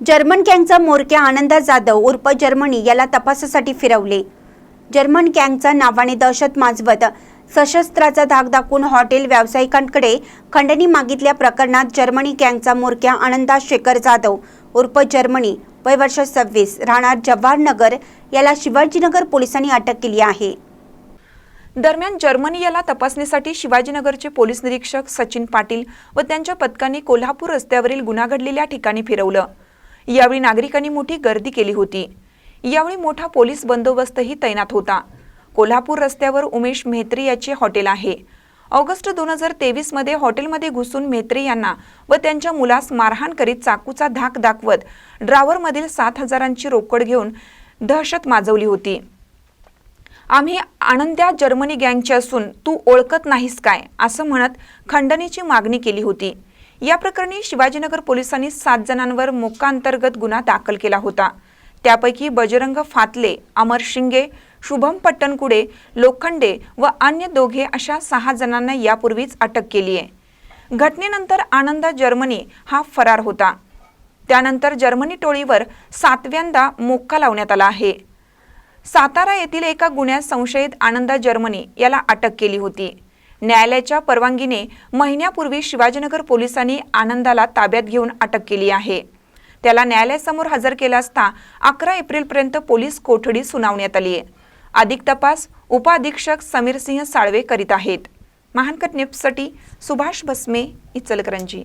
German गँगचा म्होरक्या आनंद जाधव उर्फ Germany याला तपासासाठी फिरवले. जर्मन गँगचा नावाने दहशत माजवत सशस्त्राचा धाक दाखवून हॉटेल व्यावसायिकांकडे खंडणी मागितल्या प्रकरणात जर्मनी गँगचा म्होरक्या आनंदा शेखर जाधव उर्फ जर्मनी वय वर्ष सव्वीस राहणार जव्हारनगर याला शिवाजीनगर पोलिसांनी अटक केली आहे. दरम्यान जर्मनी याला तपासणीसाठी शिवाजीनगरचे पोलीस निरीक्षक सचिन पाटील व त्यांच्या पथकाने कोल्हापूर रस्त्यावरील गुन्हा घडलेल्या ठिकाणी फिरवलं. यावेळी नागरिकांनी मोठी गर्दी केली होती. यावेळी मोठा पोलीस बंदोबस्तही तैनात होता. कोल्हापूर रस्त्यावर उमेश म्हेत्री याचे हॉटेल आहे. ऑगस्ट दोन हजार तेवीसमध्ये हॉटेलमध्ये घुसून म्हेत्री यांना व त्यांच्या मुलास मारहाण करीत चाकूचा धाक दाखवत ड्रावरमधील सात हजारांची रोकड घेऊन दहशत माजवली होती. आम्ही आनंद्या जर्मनी गँगचे असून तू ओळखत नाहीस काय? असं म्हणत खंडणीची मागणी केली होती. या प्रकरणी शिवाजीनगर पोलिसांनी सात जणांवर मोक्कांतर्गत गुन्हा दाखल केला होता. त्यापैकी बजरंग फातले अमर शिंगे शुभम पट्टणकुडे लोखंडे व अन्य दोघे अशा सहा जणांना यापूर्वीच अटक केली आहे. घटनेनंतर आनंदा जर्मनी हा फरार होता. त्यानंतर जर्मनी टोळीवर सातव्यांदा मोक्का लावण्यात आला आहे. सातारा येथील एका गुन्ह्यात संशयित आनंदा जर्मनी याला अटक केली होती. न्यायालयाच्या परवानगीने महिन्यापूर्वी शिवाजीनगर पोलिसांनी आनंदाला ताब्यात घेऊन अटक केली आहे. त्याला न्यायालयासमोर हजर केला असता अकरा एप्रिलपर्यंत पोलीस कोठडी सुनावण्यात आली आहे. अधिक तपास उपअधीक्षक समीरसिंह साळवे करीत आहेत. महानकट न्यूजसाठी सुभाष भस्मे इचलकरंजी.